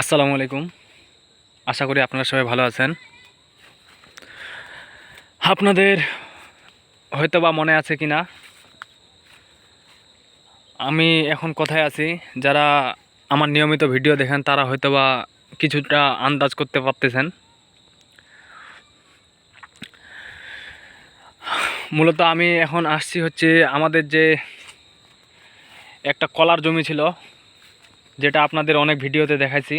আসসালামু আলাইকুম। আশা করি আপনারা সবাই ভালো আছেন। আপনাদের হয়তো বা মনে আছে কি না আমি এখন কোথায় আছি? যারা আমার নিয়মিত ভিডিও দেখেন, তারা হয়তো বা কিছুটা আন্দাজ করতে পারতেছেন। মূলত আমি এখন আসছি হচ্ছে আমাদের যে একটা কলার জমি ছিল যেটা আপনাদের অনেক ভিডিওতে দেখাইছি,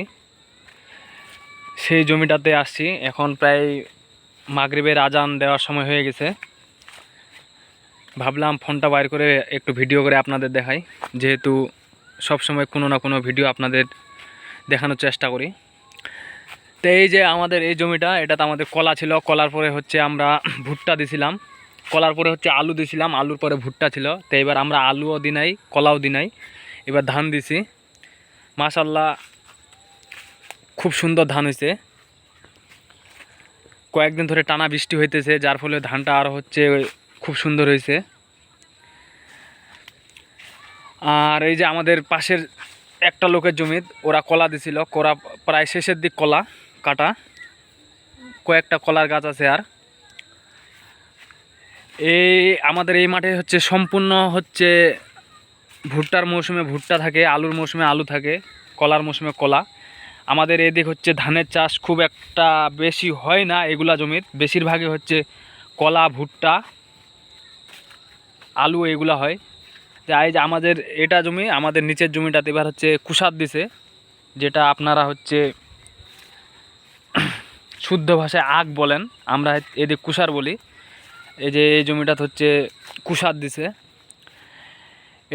সেই জমিটাতে আসছি। এখন প্রায় মাগরিবের আজান দেওয়ার সময় হয়ে গেছে। ভাবলাম ফোনটা বাইর করে একটু ভিডিও করে আপনাদের দেখাই, যেহেতু সব সময় কোনো না কোনো ভিডিও আপনাদের দেখানোর চেষ্টা করি। তো এই যে আমাদের এই জমিটা, এটাতে আমাদের কলা ছিল। কলার পরে হচ্ছে আমরা ভুট্টা দিছিলাম। কলার পরে হচ্ছে আলু দিছিলাম। আলুর পরে ভুট্টা ছিল। তো এবার আমরা আলুও দিনাই, কলাও দিনাই। এবার ধান দিছি। মাশাল্লাহ খুব সুন্দর ধান হয়েছে কয়েকদিন ধরে টানা বৃষ্টি হইতেছে, যার ফলে ধানটা আরও হচ্ছে খুব সুন্দর হয়েছে আর এই যে আমাদের পাশের একটা লোকের জমি, ওরা কলা দিছিল, করা প্রায় শেষের দিক কলা কাটা। কয়েকটা কলার গাছ আছে আর। এই আমাদের এই মাঠে হচ্ছে সম্পূর্ণ হচ্ছে ভুট্টার মৌসুমে ভুট্টা থাকে, আলুর মৌসুমে আলু থাকে, কলার মৌসুমে কলা। আমাদের এদিক হচ্ছে ধানের চাষ খুব একটা বেশি হয় না এগুলা জমির। বেশিরভাগই হচ্ছে কলা, ভুট্টা, আলু এগুলা হয়। এই যে আমাদের এটা জমি, আমাদের নিচের জমিটাতে এবার হচ্ছে কুষার দিছে, যেটা আপনারা হচ্ছে শুদ্ধ ভাষায় আগ বলেন, আমরা এদিক কুষার বলি। এই যে এই জমিটাতে হচ্ছে কুষার দিছে।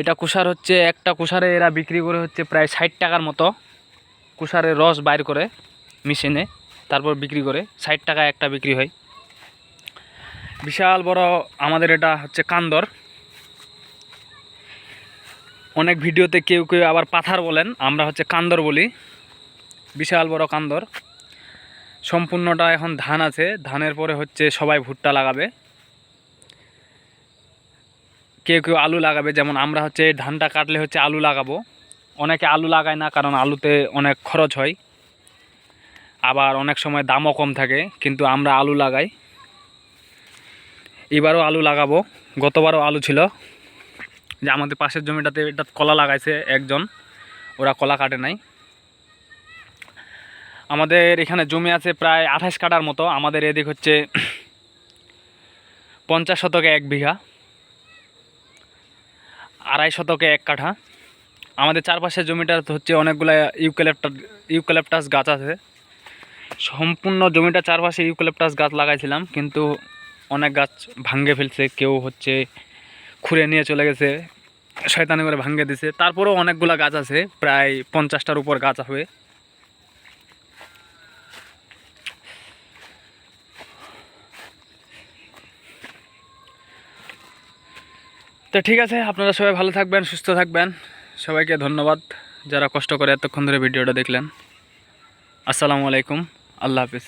এটা কুষার হচ্ছে, একটা কুষারে এরা বিক্রি করে হচ্ছে প্রায় ষাট টাকার মতো। কুষারের রস বাইর করে মেশিনে, তারপর বিক্রি করে ষাট টাকা একটা বিক্রি হয়। বিশাল বড় আমাদের এটা হচ্ছে কান্দর। অনেক ভিডিওতে কেউ কেউ আবার পাথার বলেন, আমরা হচ্ছে কান্দর বলি। বিশাল বড় কান্দর। সম্পূর্ণটা এখন ধান আছে, ধানের পরে হচ্ছে সবাই ভুট্টা লাগাবে। কেউ কেউ আলু লাগাবে, যেমন আমরা হচ্ছে ধানটা কাটলে হচ্ছে আলু লাগাবো। অনেকে আলু লাগায় না, কারণ আলুতে অনেক খরচ হয়। আবার অনেক সময় দামও কম থাকে, কিন্তু আমরা আলু লাগাই। এবারও আলু লাগাবো, গতবারও আলু ছিল। যে আমাদের পাশের জমিটাতে এটা কলা লাগাইছে একজন, ওরা কলা কাটে নাই। আমাদের এখানে জমি আছে প্রায় আঠাশ কাটার মতো, আমাদের এদিক হচ্ছে পঞ্চাশ শতকে এক বিঘা। আড়াই শতকে এক কাঠা। আমাদের চারপাশের জমিটা হচ্ছে অনেকগুলো ইউক্যালেপটাস ইউক্যালেপটাস গাছ আছে। সম্পূর্ণ জমিটা চারপাশে ইউক্যালেপটাস গাছ লাগাইছিলাম, কিন্তু অনেক গাছ ভাঙ্গে ফেলছে, কেউ হচ্ছে খুঁড়ে নিয়ে চলে গেছে, শয়তানি করে ভাঙ্গে দিছে। তারপরেও অনেকগুলো গাছ আছে, প্রায় পঞ্চাশটার উপর গাছ হবে। তো ঠিক আছে, আপনারা সবাই ভালো থাকবেন, সুস্থ থাকবেন। সবাইকে ধন্যবাদ যারা কষ্ট করে এতক্ষণ ধরে ভিডিওটা দেখলেন। আসসালামু আলাইকুম, আল্লাহ হাফিজ।